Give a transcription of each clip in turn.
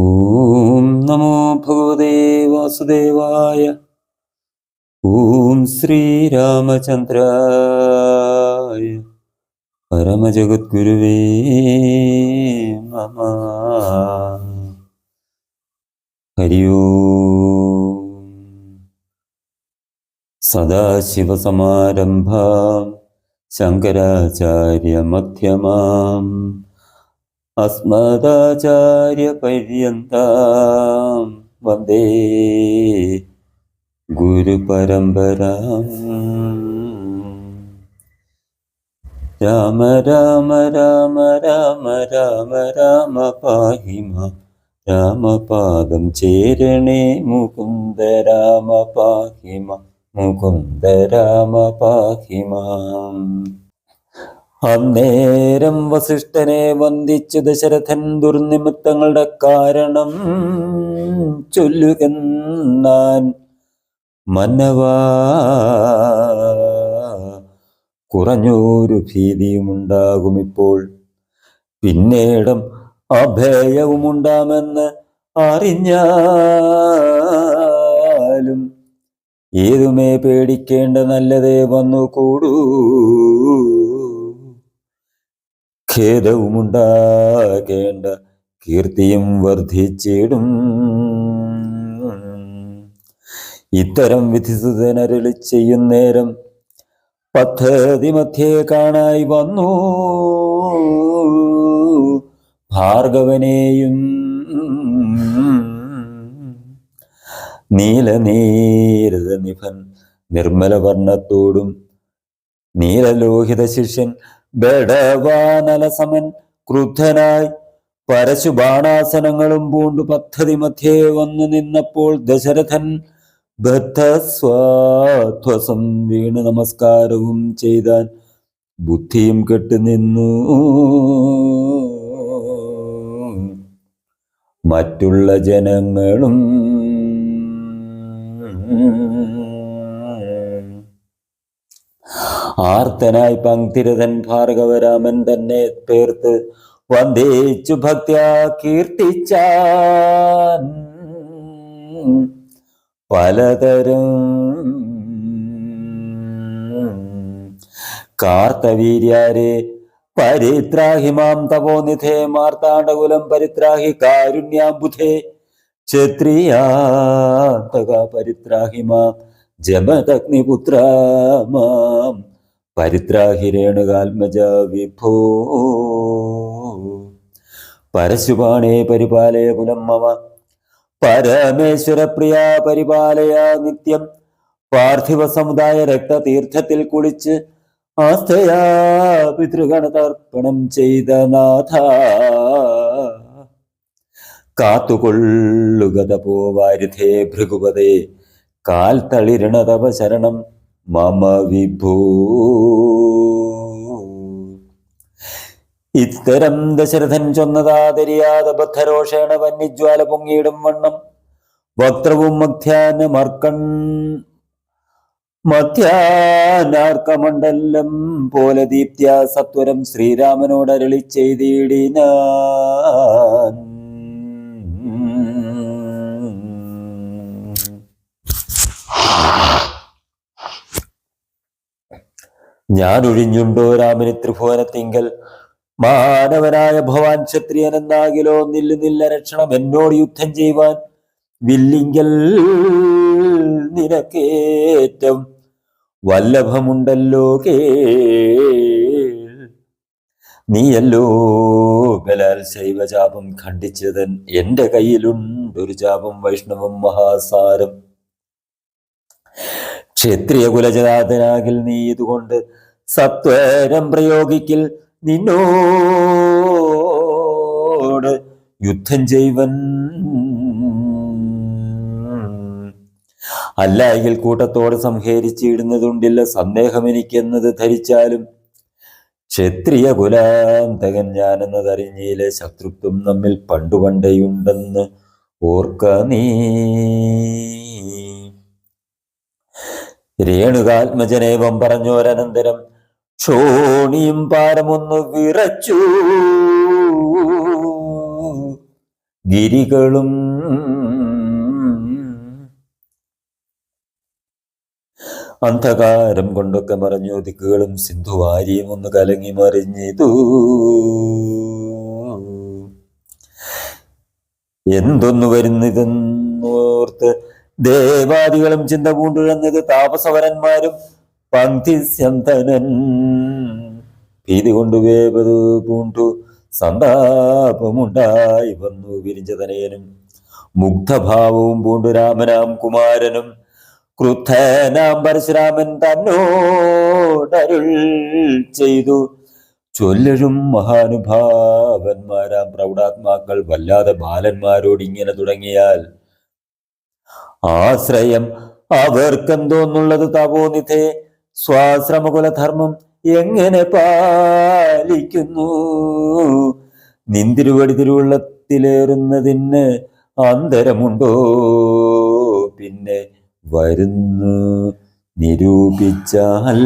ഓം നമോ ഭഗവതേ വാസുദേവായ. ഓം ശ്രീരാമചന്ദ്രായ. പരമജഗദ്ഗുരുവേ മമ ഹരിയോ. സദാശിവസമാരംഭാം ശങ്കരാചാര്യമധ്യമാം. അസ്മദാചാര്യപര്യന്ത വന്ദേ ഗുരുപരമ്പര. രാമ രാമ രാമ രാമ രാമ രാമ പാഹിമ. രാമപാദം ചേരണേ മുകുന്ദ രാമ പാഹിമ. മുകുന്ദ രാമ പാഹിമ. അന്നേരം വസിഷ്ഠനെ വന്ദിച്ചു ദശരഥൻ ദുർനിമിത്തങ്ങളുടെ കാരണം ചൊല്ലുകന്നാൻ മനവാ. കുറഞ്ഞൊരു ഭീതിയുമുണ്ടാകും ഇപ്പോൾ പിന്നീടും അഭയവുമുണ്ടാമെന്ന് അറിഞ്ഞാലും ഏതുമേ പേടിക്കേണ്ട നല്ലതേ വന്നുകൂടൂ. ഖേദവുമുണ്ടാകേണ്ട കീർത്തിയും വർദ്ധിച്ചിടും ഇത്തരം വിധിസുതനരളി ചെയ്യുന്നേരം പദ്ധതി മധ്യേ കാണായി വന്നു. ഭാർഗവനെയും നീലനീരത നിഭൻ നിർമ്മല വർണത്തോടും നീലലോഹിത ശിഷ്യൻ ബഡവാനലസമൻ ക്രുദ്ധനായി പരശുബാണാസനങ്ങളും പൂണ്ടു പദ്ധതി മധ്യേ വന്നു നിന്നപ്പോൾ ദശരഥൻ ബദ്ധസ്വാധ്വസം വീണ് നമസ്കാരവും ചെയ്താൻ ബുദ്ധിയും കെട്ടു നിന്നു. മറ്റുള്ള ജനങ്ങളും ആർത്തനായി പങ്ക്തിരഥൻ ഭാർഗവരാമൻ തന്നെ പേർത്ത് വന്ദിച്ചു ഭക്ത്യാ കീർത്തിച്ചാൻ. പലതരം കാർത്തവീര്യാരെ പരിത്രാഹി മാം തപോനിധേ മാർത്താണ്ഡകുലം പരിത്രാഹി കാരുണ്യാംബുധേ ക്ഷത്രിയാന്തക പരിത്രാഹി മാം ജമദഗ്നിപുത്ര മാം. പരിത്രാഹി രേണുകാത്മജ വിഭോ. പരശുപാണേ പരിപാലയ കുലം മമ. പരമേശ്വര പ്രിയ പരിപാലയ നിത്യം. പാർത്ഥിവ സമുദായ രക്തതീർത്ഥത്തിൽ കുളിച്ച് ആസ്ഥയാ പിതൃഗണതർപ്പണം ചെയ്ത നാഥ. കാത്തുകൊള്ളുക തപോ വാരിധേ ഭൃഗുപതേ. കാൽ തളിരണ തപ ശരണം മമ വിഭൂ. ഇത്തരം ദശരഥൻ ചൊന്നതാതരിയാതെ ബദ്ധരോഷേണ വന്യജ്വാല പൊങ്ങിയിടും വണ്ണം. വക്രവും മധ്യാന മർക്കൺ മധ്യാനാർക്കമണ്ഡലം പോലെ ദീപ്ത്യാ സത്വരം ശ്രീരാമനോട് അരളി ചെയ്തിടിനാൻ. ഞാൻ ഒഴിഞ്ഞുണ്ടോ രാമന് ത്രിഭുവനത്തിങ്കൽ? മാനവനായ ഭവാൻ ക്ഷത്രിയൻ എന്നാകിലോ നില്ല നില്ല രക്ഷണം എന്നോട് യുദ്ധം ചെയ്യുവാൻ? വില്ലിങ്കൽ നിനക്കേറ്റം വല്ലഭമുണ്ടല്ലോ കേ നീയല്ലോ ബലാൽ ശൈവജാപം ഖണ്ഡിച്ചതൻ എന്റെ കയ്യിലുണ്ടൊരു ജാപം വൈഷ്ണവം മഹാസാരം. ക്ഷത്രിയ കുലജനാഥനാകിൽ നീ ഇതുകൊണ്ട് സത്വരം പ്രയോഗിക്കിൽ നിന്നോട് യുദ്ധം ചെയ്വൻ. അല്ലായെങ്കിൽ കൂട്ടത്തോട് സംഹരിച്ചിടുന്നതുണ്ടില്ല. സന്ദേഹം എനിക്കെന്നത് ധരിച്ചാലും ക്ഷത്രിയ കുലാന്തകൻ ഞാനെന്നതറിഞ്ഞിലെ ശത്രുത്വം നമ്മിൽ പണ്ടുപണ്ടേയുണ്ടെന്ന് ഓർക്ക നീ. രേണുകാത്മജനേവം പറഞ്ഞോരനന്തരം ക്ഷോണിയും പാരമൊന്നു വിറച്ചു. ഗിരികളും അന്ധകാരം കൊണ്ടൊക്കെ മറഞ്ഞു ദിക്കുകളും സിന്ധുവാരിയും ഒന്ന് കലങ്ങി മറിഞ്ഞിതു. എന്തൊന്നു വരുന്നിതെന്നോർത്ത് ദേവാദികളും ചിന്ത പൂണ്ടുഴന്നത് താപസവരന്മാരും പങ്ക്തിസ്യന്തനൻ. ഭീതി വേപതു പൂണ്ടു സന്താപമുണ്ടായി വന്നു വിരിഞ്ചതനയനും. മുഗ്ധഭാവവും പൂണ്ടു രാമനാം കുമാരനും. ക്രുദ്ധനാം പരശുരാമൻ തന്നോടരുൾ ചെയ്തു. ചൊല്ലഴും മഹാനുഭാവന്മാരാം പ്രൗഢാത്മാക്കൾ വല്ലാതെ ബാലന്മാരോട് ഇങ്ങനെ തുടങ്ങിയാൽ. ആശ്രയം അവർക്കെന്തോന്നുള്ളത് തപോനിധേ സ്വാശ്രമകുലധർമ്മം എങ്ങനെ പാലിക്കുന്നു? നിന്തിരുവടി തിരുവുള്ളത്തിലേറുന്നതിന് അന്തരമുണ്ടോ? പിന്നെ വരുന്നു നിരൂപിച്ചാൽ.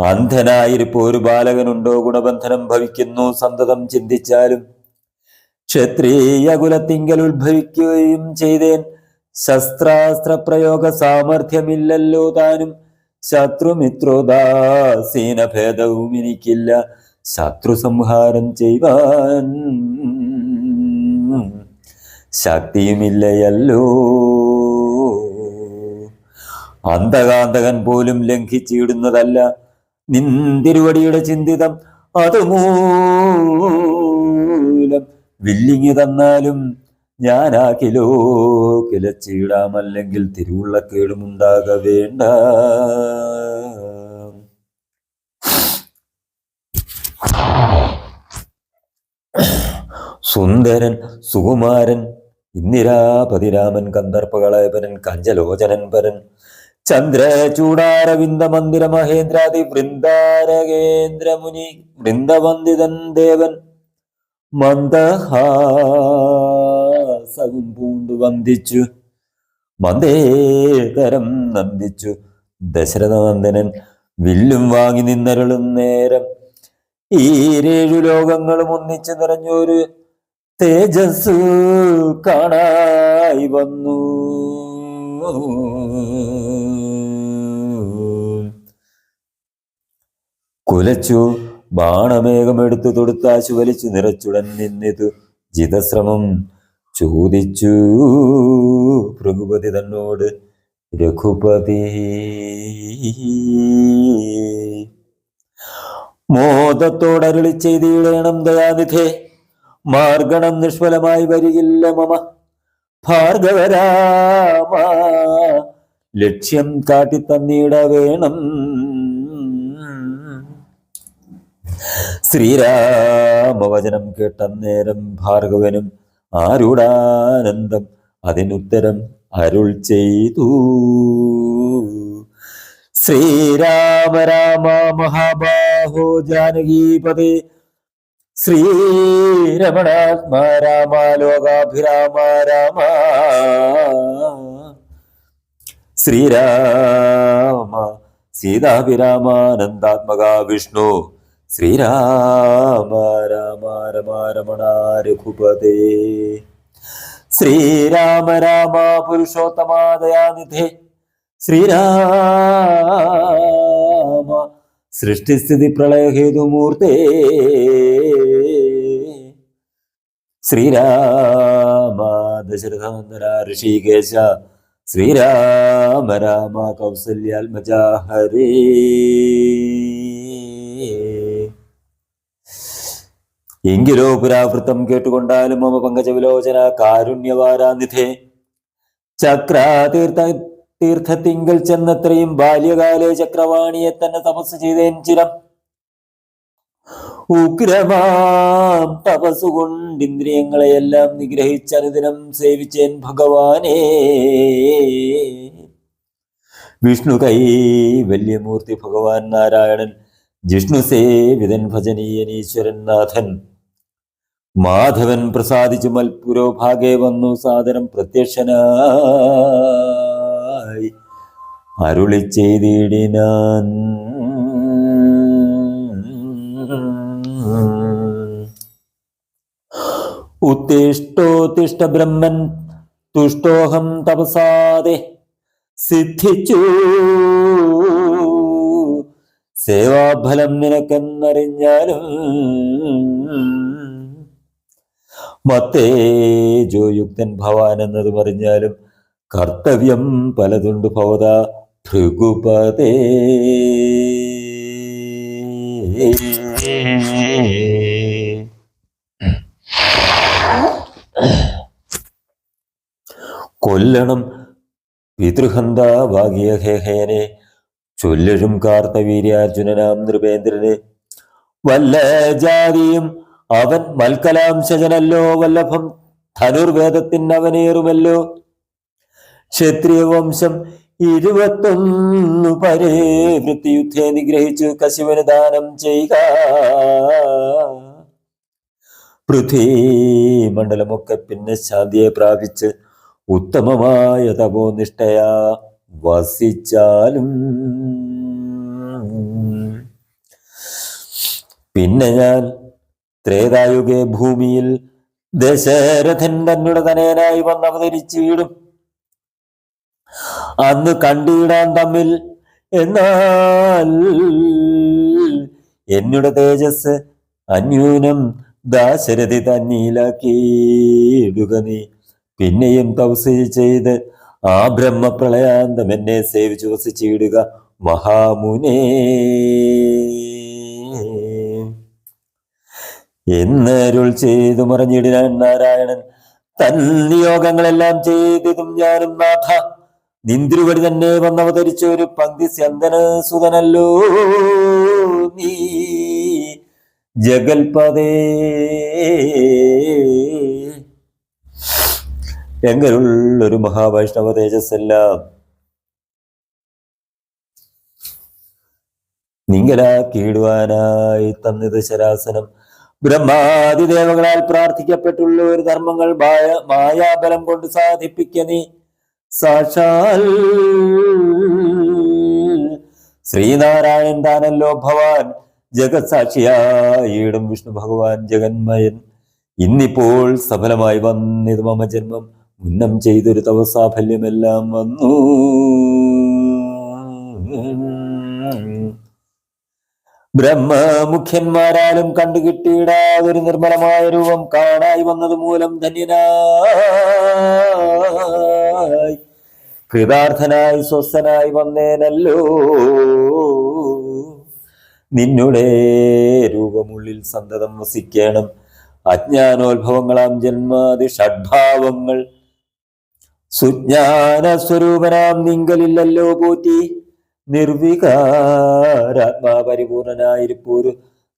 അന്ധനായിരിപ്പോ ഒരു ബാലകനുണ്ടോ? ഗുണബന്ധനം ഭവിക്കുന്നു. സന്തതം ചിന്തിച്ചാലും ക്ഷത്രിയ കുലത്തിങ്കൽ ഉത്ഭവിക്കുകയും ചെയ്തേൻ. ശസ്ത്രാസ്ത്ര പ്രയോഗ സാമർഥ്യമില്ലല്ലോ താനും. ശത്രുമിത്രോദാസീന ഭേദവും എനിക്കില്ല ശത്രു സംഹാരം ചെയ്യുവാൻ ശക്തിയുമില്ലയല്ലോ. അന്തകാന്തകൻ പോലും ലംഘിച്ചിടുന്നതല്ല നിന്തിരുവടിയുടെ ചിന്തിതം. അതുമൂലം വില്ലിങ്ങി തന്നാലും ഞാനാകിലോ. കിലച്ചിടാമല്ലെങ്കിൽ തിരുവുള്ളക്കേടുമുണ്ടാക വേണ്ട. സുന്ദരൻ സുകുമാരൻ ഇന്ദിരാപതിരാമൻ കന്ദർപ്പകളയപരൻ കഞ്ചലോചനൻ പരൻ ചന്ദ്രചൂടാരവിന്ദ മന്ദിര മഹേന്ദ്രാദി വൃന്ദാരകേന്ദ്ര മുനി വൃന്ദവന്ദിതൻ ദേവൻ മന്ദഹാസവും പൂണ്ടു വന്ദിച്ചു. മന്ദേതരം നന്ദിച്ചു. ദശരഥനന്ദനൻ വില്ലും വാങ്ങി നിന്നരുളും നേരം. ഈ ഏഴു ലോകങ്ങളും ഒന്നിച്ചു നിറഞ്ഞൊരു തേജസ് കാണായി വന്നു. കുലച്ചു ബാണമേഘമെടുത്തു തൊടുത്താശു വലിച്ചു നിറച്ചുടൻ നിന്നിതു. ജിതശ്രമം ചോദിച്ചു. ഭൃഗുപതി തന്നോട് രഘുപതി മോദത്തോടരുളി ചെയ്തിടണം ദയാനിധേ. മാർഗണം നിഷ്ഫലമായി വരികില്ല മമ. ഭാർഗവരാമ ലക്ഷ്യം കാട്ടിത്തന്നിട വേണം ശ്രീരാമവചനം കേട്ട നേരം ഭാർഗവനും ആരുടാനന്ദം അതിനുത്തരം അരുൾ ചെയ്തു. ശ്രീരാമ രാമ മഹാബാഹോ ജാനകീപതേ ശ്രീരമണാത്മാ രാമ ലോകാഭിരാമ രാമ. ശ്രീരാമ സീതാഭിരാമാനന്ദാത്മക വിഷ്ണു. ശ്രീരാമ രാമ രമ രമണ രഘുപതേ. ശ്രീരാമ രാമ പുരുഷോത്തമാദയാനിധേ ശ്രീരാമ സൃഷ്ടിസ്ഥിതി പ്രളയഹേതുമൂർത്തേ ശ്രീരാമ ദശരഥനന്ദന ഋഷികേശ. ശ്രീരാമ രാമ കൗസല്യാത്മജ ഹരേ എങ്കിലോ പുരാവൃത്തം കേട്ടുകൊണ്ടാലും മമ പങ്കജവിലോചന കാരുണ്യവാരാനിധേ. ചക്രാതീർത്ഥ തീർത്ഥത്തിങ്കൽ ചെന്നത്രയും ബാല്യകാലെ ചക്രവാണിയെ തന്നെ തപസ് ചെയ്തേൻ ചിരം. ഉഗ്രമാം തപസ്സുകൊണ്ട് ഇന്ദ്രിയങ്ങളെയെല്ലാം നിഗ്രഹിച്ച അനുദിനം സേവിച്ചേൻ ഭഗവാനെ. വിഷ്ണു കൈ വല്യമൂർത്തി ഭഗവാൻ നാരായണൻ ജിഷ്ണു സേവിതൻ ഭജനീയനീശ്വരൻ നാഥൻ. മാധവൻ പ്രസാദിച്ചു മൽപുരോ ഭാഗേ വന്നു സാദരം പ്രത്യക്ഷനായി. അരുളി ചെയ്തിടിനാൻ. ഉത്തിഷ്ടോത്തിഷ്ട ബ്രഹ്മൻ തുഷ്ടോഹം തപസാതെ സിദ്ധിച്ചു. സേവാഫലം നിനക്കെന്നറിഞ്ഞാലും മത്തേജോയുക്തൻ ഭവാൻ എന്നത് പറഞ്ഞാലും കർത്തവ്യം പലതുണ്ട് ഭവത ഭൃഗുപതേ. കൊല്ലണം പിതൃഹന്ത ഭാഗ്യഹേഹേനെ ചൊല്ലഴും കാർത്തവീര്യാർജുനനാം നൃപേന്ദ്രനെ. വല്ല ജാതിയും അവൻ മൽക്കലാംശജനല്ലോ വല്ലഭം ധനുർവേദത്തിന് അവനേറുമല്ലോ ക്ഷത്രിയ വംശം ഇരുപത്തൊന്നു പരേ വൃത്തിയുദ്ധേ നിഗ്രഹിച്ചു കശിവന് ദാനം ചെയ്യുക. പൃഥ്വി മണ്ഡലമൊക്കെ പിന്നെ ശാന്തിയെ പ്രാപിച്ച് ഉത്തമമായ തപോനിഷ്ഠയാ വസിച്ചാലും. പിന്നെ ഞാൻ ത്രേതായുഗേ ഭൂമിയിൽ ദശരഥൻ തന്നുടെ തനയനായി വന്നവതരിച്ചിടും അന്ന് കണ്ടിടാൻ തമ്മിൽ എന്നാൽ എന്നുടെ തേജസ് അന്യൂനം ദാശരഥി തന്നീലാക്കിയിടുക നീ. പിന്നെയും തപസ് ചെയ്ത് ആ ബ്രഹ്മപ്രളയാന്തം എന്നെ സേവിച്ചു വസിച്ചിടുക മഹാമുനേ. എന്നരുൾ ചെയ്തു മറിഞ്ഞിടാൻ നാരായണൻ. തൻ നിയോഗങ്ങളെല്ലാം ചെയ്തതും ഞാനും നാഥ. നിന്ദ്രുവടി തന്നെ വന്നവതരിച്ച ഒരു പങ്ക്തി സ്യന്തന സുതനല്ലോ നീ. ജഗൽപദേ എങ്കലുള്ളൊരു മഹാവൈഷ്ണവ തേജസ്സെല്ലാം. നിങ്കലാക്കിയിടുവാനായി തന്നത് ശരാസനം. ബ്രഹ്മാതിദേവകളാൽ പ്രാർത്ഥിക്കപ്പെട്ടുള്ള ഒരു ധർമ്മങ്ങൾ മായ മായാബലം കൊണ്ട് സാധിപ്പിക്ക നീ. സാക്ഷാൽ ശ്രീനാരായണൻ താനല്ലോ ഭവാൻ ജഗത് സാക്ഷിയായിടും വിഷ്ണു ഭഗവാൻ ജഗന്മയൻ. ഇന്നിപ്പോൾ സഫലമായി വന്നിത് മമ ജന്മം. മുന്നം ചെയ്തൊരു തവസാഫല്യമെല്ലാം വന്നു. ബ്രഹ്മമുഖ്യന്മാരാലും കണ്ടുകിട്ടിയിടാതൊരു നിർമ്മലമായ രൂപം കാണായി വന്നത് മൂലം ധന്യനായി. കൃതാർത്ഥനായി സ്വസ്ഥനായി വന്നേനല്ലോ. നിന്നുടെ രൂപമുള്ളിൽ സന്തതം വസിക്കണം. അജ്ഞാനോത്ഭവങ്ങളാം ജന്മാതി ഷഡ്ഭാവങ്ങൾ. സുജ്ഞാന സ്വരൂപനാം നിങ്കലില്ലല്ലോ പോറ്റി. നിർവികാരാത്മാ പരിപൂർണനായിരിപ്പോരു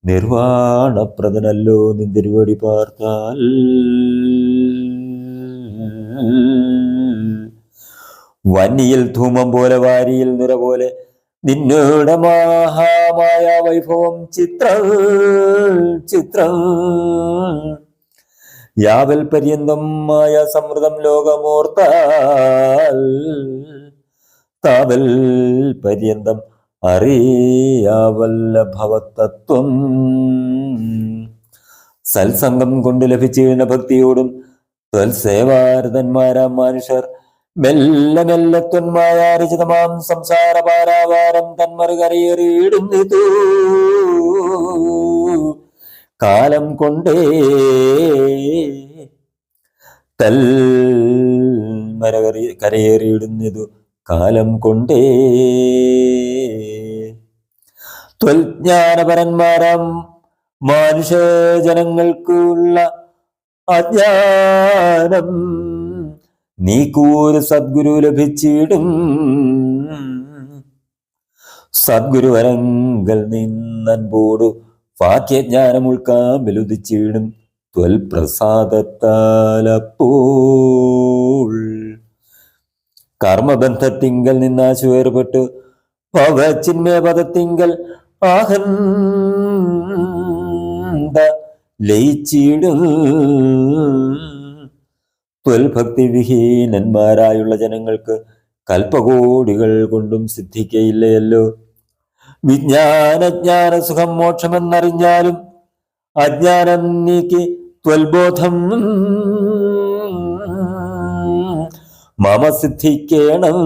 നിർവാണപ്രദനല്ലോ നിന്തിരുവടി പാർത്താൽ. വന്നിയിൽ ധൂമം പോലെ വാരിയിൽ നിറ പോലെ നിന്നോട് മഹാമായ വൈഭവം ചിത്രം ചിത്രം യാവൽ പര്യന്തം മായ സമൃതം ലോകമോർത്താൽ. താവൽ പര്യന്തം അറിയാവല്ല ഭവത്തത്വം സത്സംഗം കൊണ്ട് ലഭിച്ചിരുന്ന ഭക്തിയോടും ത്വൽസേവാരതന്മാരാം മനുഷ്യർ. മെല്ലെ മെല്ലെ ത്വന്മായാരചിതമാം സംസാര പാരാവാരം തന്മറുകരയേറിയിടുന്നിതു കാലം കൊണ്ടേ തൽ മരകറി കരയേറിയിടുന്നതു കാലം കൊണ്ടേ. ത്വൽജ്ഞാനപരന്മാരാം മനുഷ്യജനങ്ങൾക്കുള്ള അജ്ഞാനം നീക്കൂര് സദ്ഗുരു ലഭിച്ചിടും. സദ്ഗുരുവരങ്കൽ നിന്നൻപോടു വാക്യജ്ഞാനം ഉൾക്കാമ്പലുദിച്ചിടും ത്വൽ പ്രസാദത്താലപ്പോൾ കർമ്മബന്ധത്തിങ്കൽ നിന്നാശു വേർപെട്ടു ഭവചിന്മയ പദത്തിങ്കൽ ആഹന്ത ലയിച്ചിടും. ത്വൽഭക്തി വിഹീനന്മാരായുള്ള ജനങ്ങൾക്ക് കൽപ്പകോടികൾ കൊണ്ടും സിദ്ധിക്കയില്ലയല്ലോ. വിജ്ഞാനജ്ഞാന സുഖം മോക്ഷമെന്നറിഞ്ഞാലും അജ്ഞാനം നീക്കി ത്വൽബോധം മമ സിദ്ധിക്കണം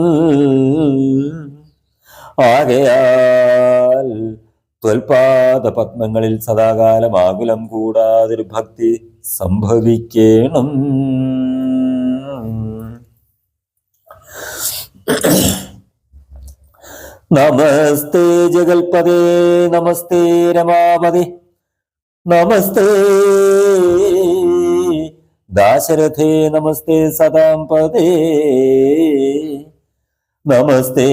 ആകയാൽ ത്വൽപാദ പത്മങ്ങളിൽ സദാകാലം ആകുലം കൂടാതൊരു ഭക്തി സംഭവിക്കണം. നമസ്തേ ജഗൽപദേ നമസ്തേ രമാപതി. നമസ്തേ ദാശരഥേ നമസ്തേ സദാം പദേ. നമസ്തേ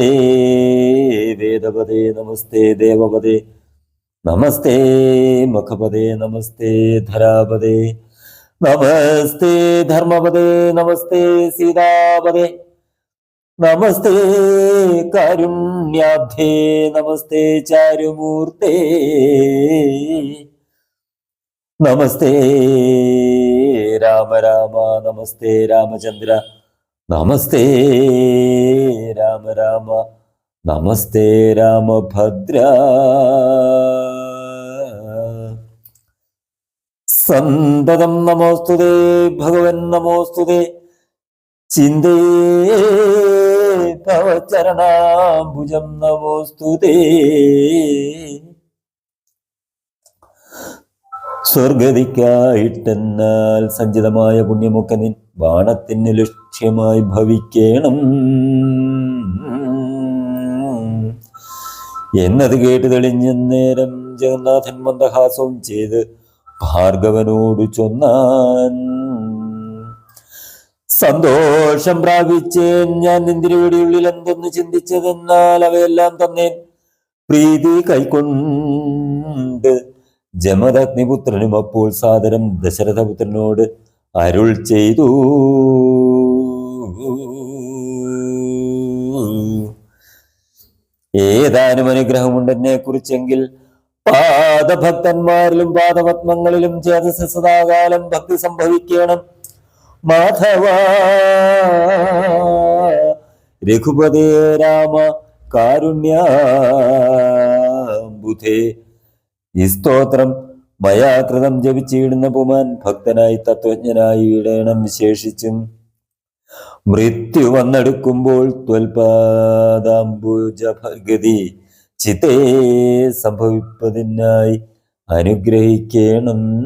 വേദപദേ നമസ്തേ ദേവപദേ. നമസ്തേ മുഖപദേ നമസ്തേ ധരാപദേ. നമസ്തേ ധർമ്മപദേ നമസ്തേ സീതാപദേ. നമസ്തേ കാരുണ്യാബ്ധേ നമസ്തേ ചാരുമൂർത്തേ. നമസ്തേ രാമ രാമ നമസ്തേ രാമചന്ദ്ര. നമസ്തേ രാമ രാമ നമസ്തേ രാമഭദ്ര. സന്തതം നമോസ്തുതേ ഭഗവൻ നമോസ്തുതേ ചിന്തേ തവ ചരണാംബുജം നമോസ്തുതേ സ്വർഗതിക്കായിട്ടെന്നാൽ സഞ്ചിതമായ പുണ്യമൊക്കെ നിൻ ബാണത്തിന് ലക്ഷ്യമായി ഭവിക്കണം. എന്നത് കേട്ട് തെളിഞ്ഞ നേരം ജഗന്നാഥൻ മന്ദഹാസവും ചെയ്ത് ഭാർഗവനോട് ചൊന്നാൻ. സന്തോഷം പ്രാപിച്ചേൻ ഞാൻ നിന്തിരിയുടെ ഉള്ളിൽ എന്തെന്ന് ചിന്തിച്ചതെന്നാൽ അവയെല്ലാം തന്നേൻ പ്രീതി കൈക്കൊണ്ട് ജമദഗ്നിപുത്രനും അപ്പോൾ സാദരം ദശരഥപുത്രനോട് അരുൾ ചെയ്തു. ഏതാനും അനുഗ്രഹമുണ്ടെന്നെ കുറിച്ചെങ്കിൽ പാദഭക്തന്മാരിലും പാദപത്മങ്ങളിലും ചേതസ് സദാകാലം ഭക്തി സംഭവിക്കണം. മാധവ. രഘുപതേ രാമ കാരുണ്യാംബുധേ. ഈ സ്തോത്രം മയാകൃതം ജപിച്ചിടുന്ന പുമാൻ ഭക്തനായി തത്വജ്ഞനായി ഇടേണം വിശേഷിച്ചും. മൃത്യു വന്നെടുക്കുമ്പോൾ ത്വൽപാദാംബുജഗതി ചിതേ സംഭവിപ്പതിനായി അനുഗ്രഹിക്കണം.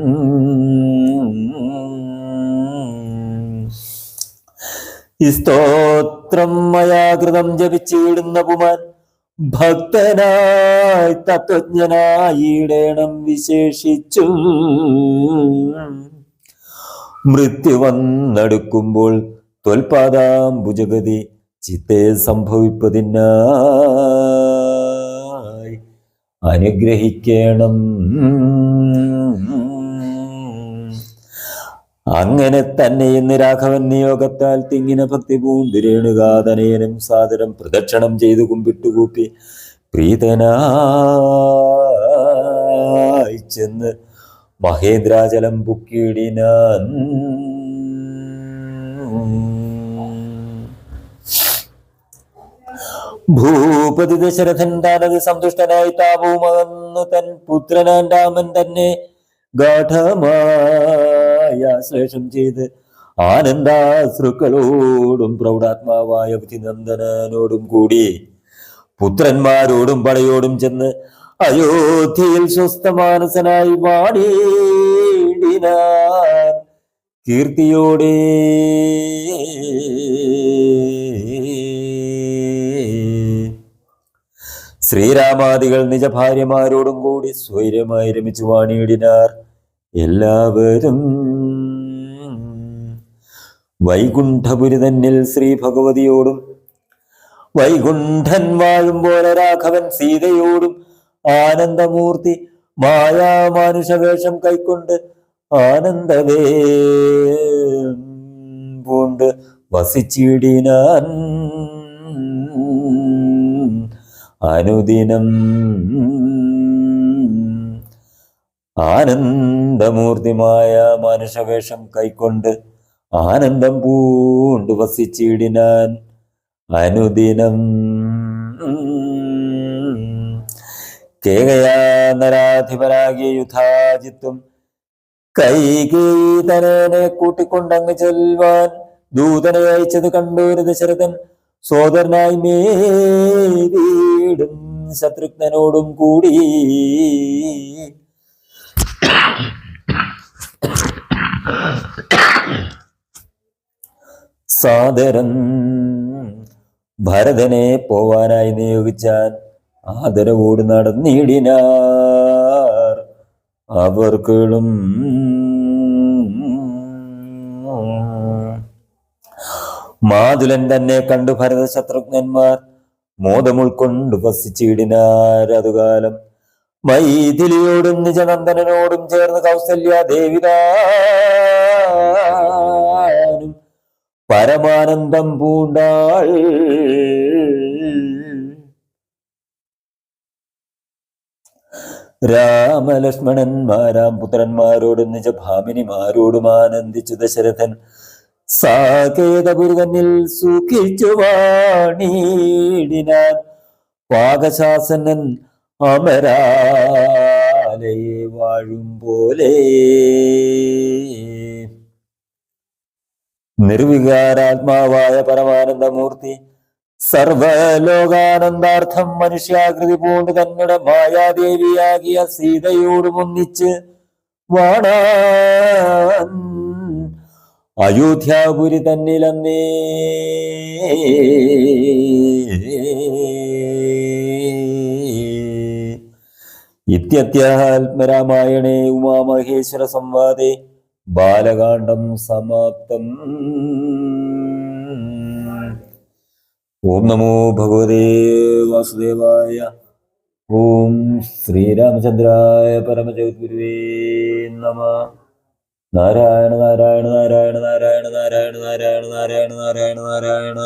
ഈ സ്തോത്രം മയാകൃതം ജപിച്ചിടുന്ന പുമാൻ ഭക്തനായി തത്വജ്ഞനായിടേണം വിശേഷിച്ചു. മൃത്യു വന്നടുക്കുമ്പോൾ തൊൽപാദാം ഭുജഗതി ചിത്തെ സംഭവിപ്പതിനായി അനുഗ്രഹിക്കണം. അങ്ങനെ തന്നെ ഇന്ന് രാഘവൻ നിയോഗത്താൽ തിങ്ങിന ഭക്തി രേണുകാതനയനും സാദരം പ്രദക്ഷിണം ചെയ്തു കുമ്പിട്ടുകൂപ്പി പ്രീതനായി ചെന്ന് മഹേന്ദ്രാചലം ബുക്കിയിടിനാൻ ഭൂപതി ദശരഥൻ താനത് സന്തുഷ്ടനായി താപവുമകന്നു തൻ പുത്രനാൻ രാമൻ തന്നെ ഗാഠമായ ശ്ലേഷം ചെയ്ത് ആനന്ദാശ്രുക്കളോടും പ്രൗഢാത്മാവായ അഭിനന്ദനോടും കൂടി പുത്രന്മാരോടും പടയോടും ചെന്ന് അയോധ്യയിൽ സ്വസ്ഥമാനസനായി വാണിടിനാൻ കീർത്തിയോടെ. ശ്രീരാമാദികൾ നിജഭാര്യമാരോടും കൂടി സ്വൈര്യമായി രമിച്ചു വാണിയിടിനാർ. എല്ലാവരും വൈകുണ്ഠപുരി തന്നിൽ ശ്രീ ഭഗവതിയോടും വൈകുണ്ഠൻ വാഴും പോലെ രാഘവൻ സീതയോടും ആനന്ദമൂർത്തി മായാമാനുഷവേഷം കൈക്കൊണ്ട് ആനന്ദവേ പൂണ്ട് വസിച്ചിടിനാൻ. അനുദിനം ആനന്ദമൂർത്തിമായ മനുഷ്യവേഷം കൈക്കൊണ്ട് ആനന്ദം പൂണ്ടു വസിച്ചിടിനാൻ അനുദിനം. കേകയാ നരാധിപരാകിയ യുധാജിത്വം കൈകേയി തനേനെ കൂട്ടിക്കൊണ്ടങ്ങ് ചെൽവാൻ ദൂതനെ അയച്ചത് കണ്ടൊരു ദശരഥൻ സോദരനായി മേരീടും ശത്രുഘ്നോടും കൂടി. സാദരം. ഭരതനെ പോവാനായി നിയോഗിച്ചാൻ ആദരവോട് നടന്നിടിനാർ. അവർക്കളും മാതുലൻ തന്നെ കണ്ടു ഭരത ശത്രുഘ്നന്മാർ മോദം ഉൾക്കൊണ്ട് വസിച്ചിടിനാർ അതുകാലം. മൈഥിലിയോടും നിജനന്ദനോടും ചേർന്ന് കൗസല്യ ദേവിതാനും പരമാനന്ദം പൂണ്ടാൾ രാമലക്ഷ്മണന്മാരാം പുത്രന്മാരോടും നിജഭാമിനിമാരോടും ആനന്ദിച്ചു ദശരഥൻ സാകേതപുരുവനിൽ സുഖിച്ചു വാണീടിനാൻ പാകശാസനൻ അമരാലയെ വാഴും പോലെ. നിർവികാരാത്മാവായ പരമാനന്ദമൂർത്തി സർവലോകാനന്ദാർത്ഥം മനുഷ്യാകൃതി പൂണ്ട് തങ്ങളുടെ മായാദേവിയാകിയ സീതയോട് ഒന്നിച്ച് വാണാൻ. അയോധ്യാപുരി തന്നിലന്നേ ഇത്യത്യാത്മരാമായണേ ഉമാമഹേശ്വര സംവാദേ. ബാലകാണ്ഡം സമാപ്തം. ഓം നമോ ഭഗവതേ വാസുദേവായ ഓം ശ്രീരാമചന്ദ്രായ പരമജഗദ്ഗുരുവേ നമ. നാരായണ നാരായണ നാരായണ നാരായണ നാരായണ നാരായണ നാരായണ നാരായണ നാരായണ